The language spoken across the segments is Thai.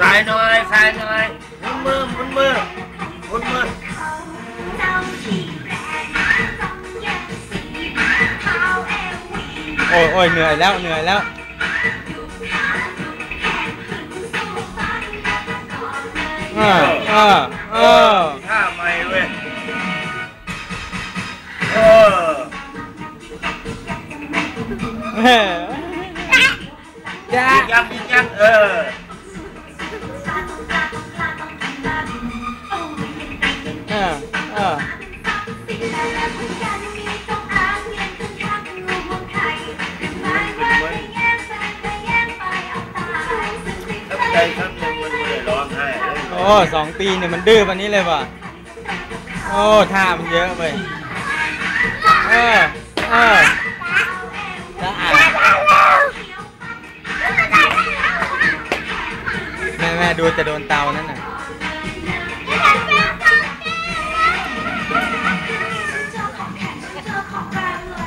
สายหน่อยสายหน่อยหมุนมือหมุนมือหมุน อโอ้ยโอ้ยเออใจ้ายิงยักยิงยักเออเออเออทับใจครั้งหนึ่งมันไม่ได้ร้องไห้เลยโอ้สองปีเนี่ยมันดื้อวันนี้เลยว่ะ โอ้ท่ามันเยอะไปเออเออจะอ่านแม่แม่ดูจะโดนเตานั่นน่ะ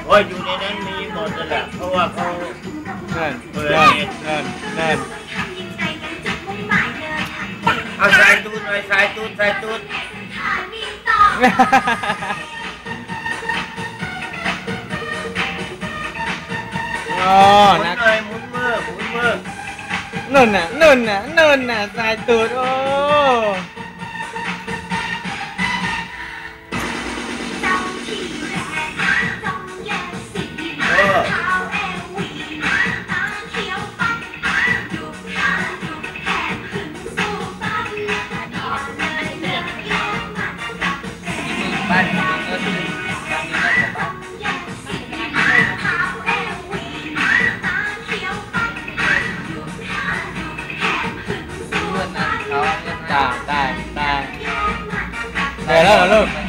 โอ้ยอยู่ในนั้นมีหมดนั่นแหละเพราะว่าเขาเนินเนินเนินเนินเอาสายตูดหน่อยสายตูดสายตูดโอ้หมุนนักหน่อยหมุนมือหมุนมือนุ่นน่ะนุ่นน่ะนุ่นน่ะสายตูดโอ้ อนนะเขาเล่นได้ได้ได้ได้แล้วเหรอลูก